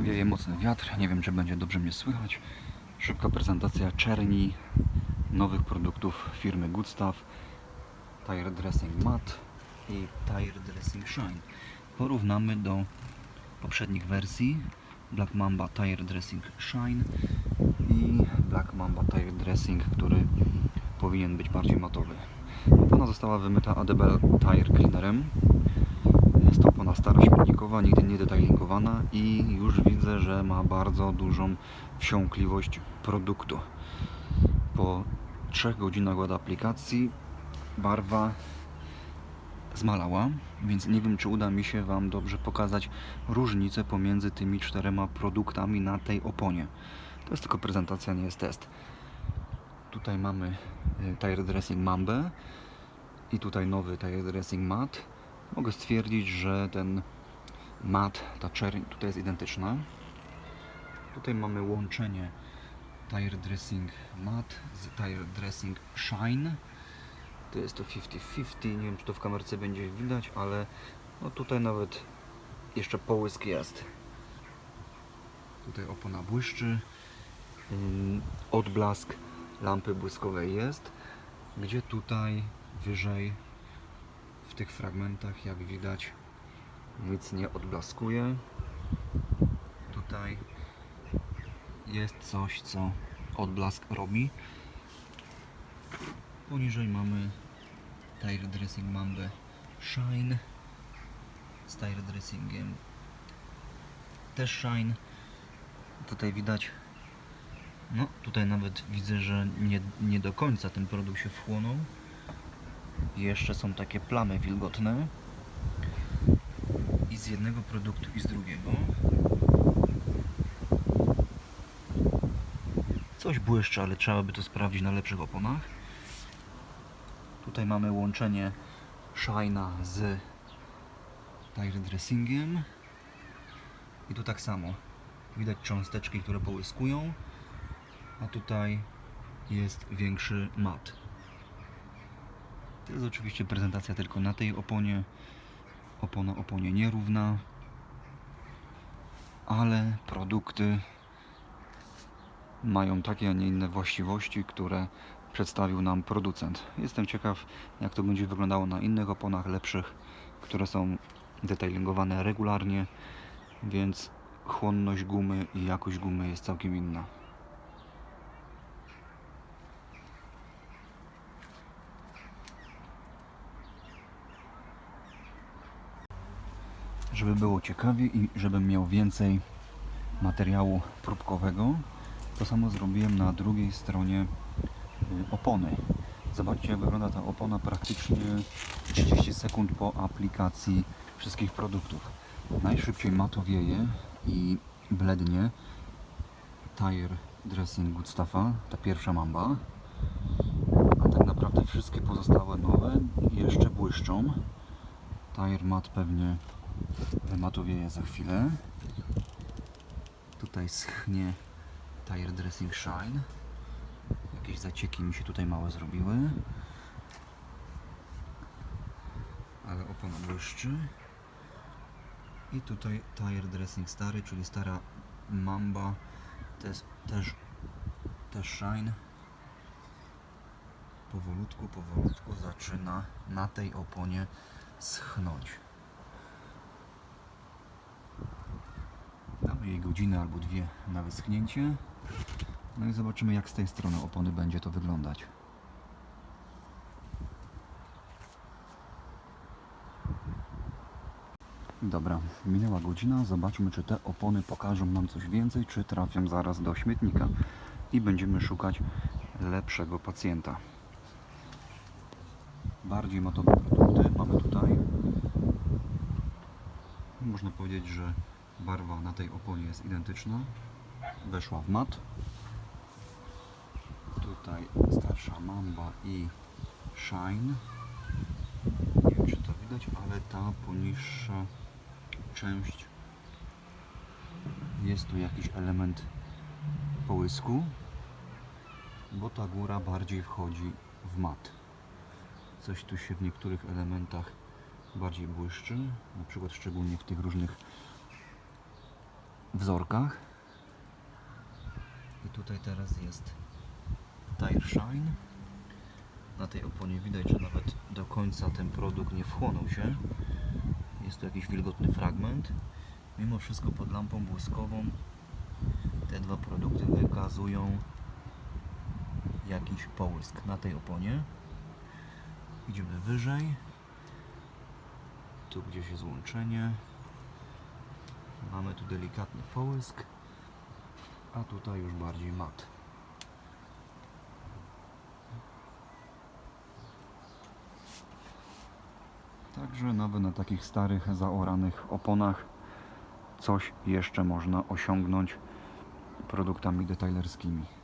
Wieje mocny wiatr, nie wiem czy będzie dobrze mnie słychać. Szybka prezentacja czerni nowych produktów firmy Goodstuff. Tire Dressing Matte i Tire Dressing Shine. Porównamy do poprzednich wersji Black Mamba Tire Dressing Shine i Black Mamba Tire Dressing, który powinien być bardziej matowy. Opona została wymyta ADB Tire Cleanerem. Jest to opona stara, śmietnikowa, nigdy nie detailingowana i już widzę, że ma bardzo dużą wsiąkliwość produktu. Po 3 godzinach od aplikacji barwa zmalała, więc nie wiem, czy uda mi się Wam dobrze pokazać różnicę pomiędzy tymi czterema produktami na tej oponie. To jest tylko prezentacja, nie jest test. Tutaj mamy y, Tire Dressing Mambę i tutaj nowy Tire Dressing Matte. Mogę stwierdzić, że ten mat, ta czerń tutaj jest identyczna. Tutaj mamy łączenie Tire Dressing Matte z Tire Dressing Shine. To jest to 50-50, nie wiem czy to w kamerce będzie widać, ale no tutaj nawet jeszcze połysk jest. Tutaj opona błyszczy, ym, odblask lampy błyskowej jest, gdzie tutaj wyżej w tych fragmentach jak widać nic nie odblaskuje. Tutaj jest coś co odblask robi. Poniżej mamy Tire Dressing Mambę Shine z Tire Dressingiem też Shine. Tutaj widać, no tutaj nawet widzę, że nie, nie do końca ten produkt się wchłonął. Jeszcze są takie plamy wilgotne i z jednego produktu i z drugiego. Coś błyszczy, ale trzeba by to sprawdzić na lepszych oponach. Tutaj mamy łączenie Shine'a z tire dressingiem. I tu tak samo. Widać cząsteczki, które połyskują. A tutaj jest większy mat. To jest oczywiście prezentacja tylko na tej oponie. Opona oponie nierówna. Ale produkty mają takie, a nie inne właściwości, które przedstawił nam producent. Jestem ciekaw, jak to będzie wyglądało na innych oponach lepszych, które są detailingowane regularnie, więc chłonność gumy i jakość gumy jest całkiem inna. Żeby było ciekawie i żebym miał więcej materiału próbkowego, to samo zrobiłem na drugiej stronie y, opony. Zobaczcie jak wygląda ta opona praktycznie 30 sekund po aplikacji wszystkich produktów. Najszybciej matowieje i blednie Tire Dressing Goodstuffa, ta pierwsza mamba. A tak naprawdę wszystkie pozostałe nowe jeszcze błyszczą. Tire Mat pewnie wymatowieje za chwilę. Tutaj schnie Tire Dressing Shine. Jakieś zacieki mi się tutaj małe zrobiły. Ale opona błyszczy. I tutaj Tire Dressing stary, czyli stara Mamba. Też, też, też Shine. Powolutku, powolutku zaczyna na tej oponie schnąć. Damy jej godzinę albo dwie na wyschnięcie. No i zobaczymy jak z tej strony opony będzie to wyglądać. Dobra, minęła godzina. Zobaczmy, czy te opony pokażą nam coś więcej, czy trafią zaraz do śmietnika i będziemy szukać lepszego pacjenta. Bardziej matowe produkty mamy tutaj. Można powiedzieć, że barwa na tej oponie jest identyczna. Weszła w mat. Tutaj starsza mamba i shine. Nie wiem, czy to widać, ale ta poniższa część jest tu jakiś element połysku, bo ta góra bardziej wchodzi w mat. Coś tu się w niektórych elementach bardziej błyszczy, na przykład szczególnie w tych różnych wzorkach. I tutaj teraz jest Tire Shine. Na tej oponie widać, że nawet do końca ten produkt nie wchłonął się. Jest tu jakiś wilgotny fragment. Mimo wszystko pod lampą błyskową te dwa produkty wykazują jakiś połysk na tej oponie. Idziemy wyżej. Tu gdzieś jest łączenie. Mamy tu delikatny połysk, a tutaj już bardziej mat. Także nawet na takich starych, zaoranych oponach coś jeszcze można osiągnąć produktami detailerskimi.